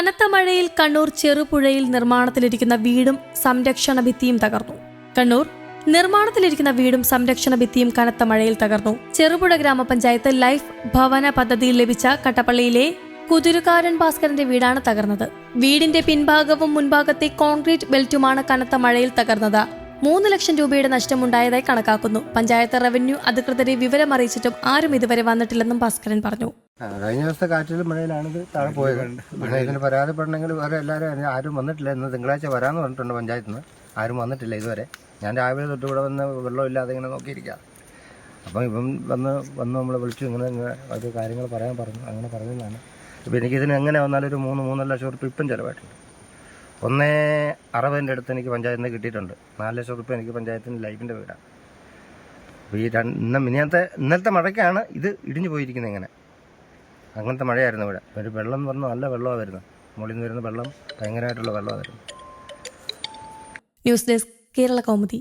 കനത്ത മഴയിൽ കണ്ണൂർ ചെറുപുഴയിൽ നിർമ്മാണത്തിലിരിക്കുന്ന വീടും സംരക്ഷണ ഭിത്തിയും തകർന്നു. കണ്ണൂർ നിർമ്മാണത്തിലിരിക്കുന്ന വീടും സംരക്ഷണ ഭിത്തിയും കനത്ത മഴയിൽ തകർന്നു. ചെറുപുഴ ഗ്രാമപഞ്ചായത്ത് ലൈഫ് ഭവന പദ്ധതിയിൽ ലഭിച്ച കട്ടപ്പള്ളിയിലെ കുതിരുകാരൻ ഭാസ്കരന്റെ വീടാണ് തകർന്നത്. വീടിന്റെ പിൻഭാഗവും മുൻഭാഗത്തെ കോൺക്രീറ്റ് ബെൽറ്റുമാണ് കനത്ത മഴയിൽ തകർന്നത്. മൂന്ന് ലക്ഷം രൂപയുടെ നഷ്ടമുണ്ടായതായി കണക്കാക്കുന്നു. പഞ്ചായത്ത് റവന്യൂ അധികൃതരെ വിവരമറിയിച്ചിട്ടും ആരും ഇതുവരെ വന്നിട്ടില്ലെന്നും ഭാസ്കരൻ പറഞ്ഞു. കഴിഞ്ഞ ദിവസത്തെ കാറ്റിലും മഴയിലാണിത് താഴെ പോയത്. പിന്നെ ഇതിന് പരാതിപ്പെടണമെങ്കിൽ വേറെ എല്ലാവരും ആരും വന്നിട്ടില്ല. ഇന്ന് തിങ്കളാഴ്ച വരാമെന്ന് പറഞ്ഞിട്ടുണ്ട് പഞ്ചായത്തിൽ നിന്ന്. ആരും വന്നിട്ടില്ല ഇതുവരെ. ഞാൻ രാവിലെ തൊട്ട് ഇവിടെ വന്ന് വെള്ളമില്ലാതെ ഇങ്ങനെ നോക്കിയിരിക്കുക അപ്പം ഇപ്പം വന്ന് വന്ന് നമ്മൾ വിളിച്ചു. ഇങ്ങനെ ഒരു കാര്യങ്ങൾ പറയാൻ പറഞ്ഞു. അങ്ങനെ പറഞ്ഞതാണ്. ഇപ്പം എനിക്കിതിന് എങ്ങനെ വന്നാലും ഒരു മൂന്ന് മൂന്നര ലക്ഷം റുപ്യ ഇപ്പം ചിലവായിട്ടുണ്ട്. ഒന്നേ അറുപതിന്റെ അടുത്ത് എനിക്ക് പഞ്ചായത്തിൽ നിന്ന് കിട്ടിയിട്ടുണ്ട്. നാല് ലക്ഷം റുപ്യ എനിക്ക് പഞ്ചായത്തിന് ലൈഫിന്റെ വീടാണ് അപ്പോൾ ഈ രണ്ട് ഇന്ന മിനിയത്തെ ഇന്നലത്തെ മഴയ്ക്കാണ് ഇത് ഇടിഞ്ഞു പോയിരിക്കുന്നത് ഇങ്ങനെ. അങ്ങനത്തെ മഴയായിരുന്നു ഇവിടെ. ഒരു വെള്ളം എന്ന് പറഞ്ഞാൽ നല്ല വെള്ളമാണ് വരുന്നത് മുകളിൽ നിന്ന് വരുന്ന വെള്ളം ഭയങ്കരമായിട്ടുള്ള വെള്ളമാണ് വരുന്നത് ന്യൂസ് ഡെസ്ക് കേരള കൗമുദി.